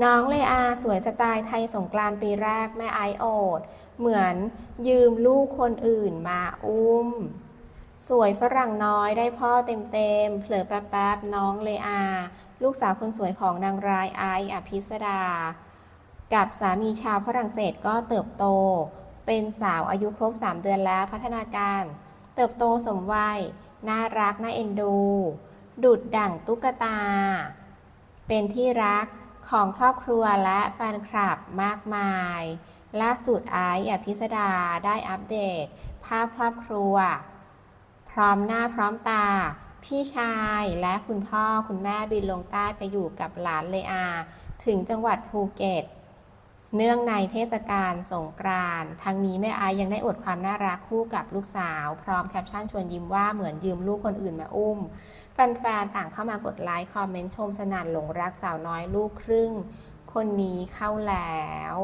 น้องเลอาสวยสไตล์ไทยสงกรานต์ปีแรกแม่ไอโอด เหมือนยืมลูกคนอื่นมาอุ้ม สวยฝรั่งน้อยได้พ่อเต็มๆเผลอแป๊บๆน้องเลอา ลูกสาวคนสวยของนางร้ายไออภิสดา กับสามีชาวฝรั่งเศสก็เติบโต เป็นสาวอายุครบ 3 เดือนแล้วพัฒนาการ เติบโตสมวัย น่ารักน่าเอ็นดู ดุดดั่งตุ๊กตา เป็นที่รัก ของครอบครัวและแฟนคลับมากมาย ล่าสุดไอซ์อภิสดาได้อัปเดต ภาพครอบครัว พร้อมหน้าพร้อมตา พี่ชายและคุณพ่อคุณแม่บินลงใต้ไปอยู่กับหลานเลอา ถึงจังหวัดภูเก็ต เนื่องในเทศกาลสงกรานต์ทั้งนี้แม่ไอยังได้อวดความน่ารักคู่กับลูกสาว พร้อมแคปชั่นชวนยิ้มว่าเหมือนยืมลูกคนอื่นมาอุ้ม แฟนๆ ต่างเข้ามากดไลค์คอมเมนต์ชมสนั่นหลงรักสาวน้อยลูกครึ่ง คนนี้เข้าแล้ว